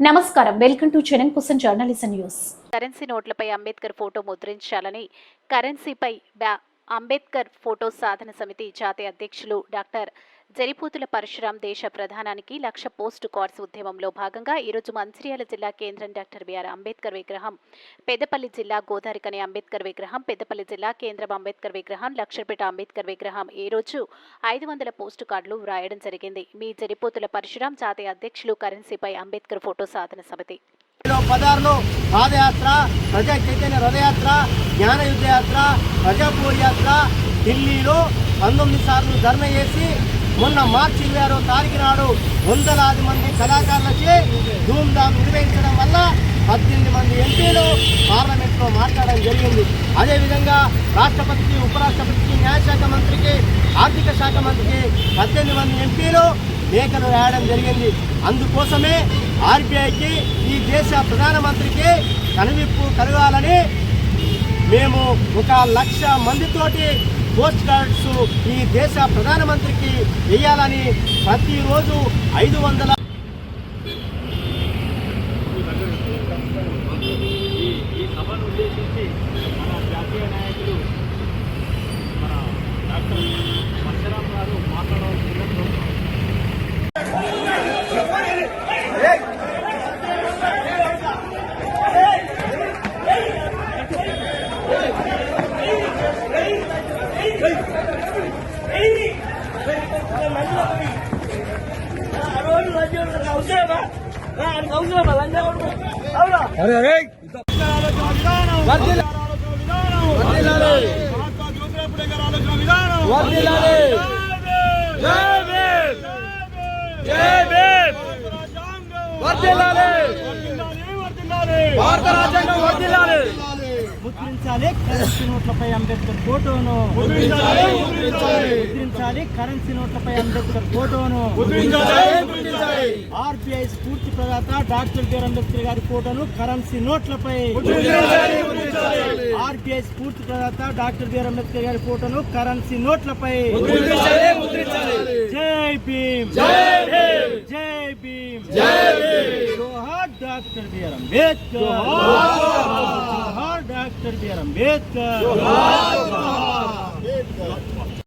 నమస్కారం. Welcome to చెనన్ కుసన్ జర్నలిజం న్యూస్. కరెన్సీ నోట్లపై అంబేద్కర్ ఫోటో ముద్రించాలని కరెన్సీపై అంబేద్కర్ ఫోటో సాధన సమితి జాతీయ అధ్యక్షులు డాక్టర్ జరిపూతుల పరశురాం దేశ ప్రధానానికి లక్ష పోస్టు కార్డ్స్ ఉద్యమంలో భాగంగా ఈరోజు మంచిర్యాల జిల్లా కేంద్రం డాక్టర్ బిఆర్ అంబేద్కర్ విగ్రహం పెద్దపల్లి జిల్లా గోదారికని అంబేద్కర్ విగ్రహం పెద్దపల్లి జిల్లా కేంద్రం అంబేద్కర్ విగ్రహం లక్షపేట అంబేద్కర్ విగ్రహం ఈ రోజు ఐదు వందల పోస్టు కార్డులు వ్రాయడం జరిగింది. మీ జరిపోతుల పరశురాం జాతీయ అధ్యక్షులు కరెన్సీపై అంబేద్కర్ ఫోటో సాధన సమితి. పదార్లు పాదయాత్ర ప్రజా చైతన్య రథయాత్ర జ్ఞాన యుద్ధ యాత్ర ప్రజాపూర్ యాత్ర ఢిల్లీలో పంతొమ్మిది సార్లు ధర్మ చేసి మొన్న మార్చి ఇరవై ఆరో తారీఖు నాడు వందలాది మంది కళాకారులచే ధూమ్ధామ్ నిర్వహించడం వల్ల పద్దెనిమిది మంది ఎంపీలు పార్లమెంట్లో మాట్లాడడం జరిగింది. అదేవిధంగా రాష్ట్రపతికి ఉపరాష్ట్రపతికి న్యాయశాఖ మంత్రికి ఆర్థిక శాఖ మంత్రికి పద్దెనిమిది మంది ఎంపీలు లేఖలు రాయడం జరిగింది. అందుకోసమే ఆర్బీఐకి ఈ దేశ ప్రధానమంత్రికి కనువిప్పు కలగాలని మేము ఒక లక్ష మందితోటి పోస్ట్ కార్డ్స్ ఈ దేశ ప్రధానమంత్రికి వేయాలని ప్రతిరోజు ఐదు వందల ఈ ఈ సభను ఉద్దేశించి మన జాతీయ నాయకులు మన డాక్టర్ పరశురామ్ గారు మాట్లాడవలసిందిగా కోరుతున్నాం. మహాత్మా జ్యోతిరావు పూలే గారి ఆలోచన విధానం. జై భీమ్. జై భీమ్. భారత రాజ్యాంగం వర్ధిల్లాలి. ముద్రించాలి కరెన్సీ నోట్లపై అంబేద్కర్ ఫోటోను. ముద్రించాలి, కరెన్సీ నోట్లపై అంబేద్కర్ ఫోటోను. ఆర్బీఐ స్ఫూర్తి ప్రదాత డాక్టర్ బిఆర్ అంబేద్కర్ గారి ఫోటోను కరెన్సీ నోట్లపై. ఆర్బీఐ స్ఫూర్తి ప్రదాత డాక్టర్ బిఆర్ అంబేద్కర్ గారి ఫోటోను కరెన్సీ నోట్లపై. జై భీమ్ జై భీమ్. జై భీమ్ జై భీమ్. జోహార్ doctor BR Ambedkar doctor BR Ambedkar.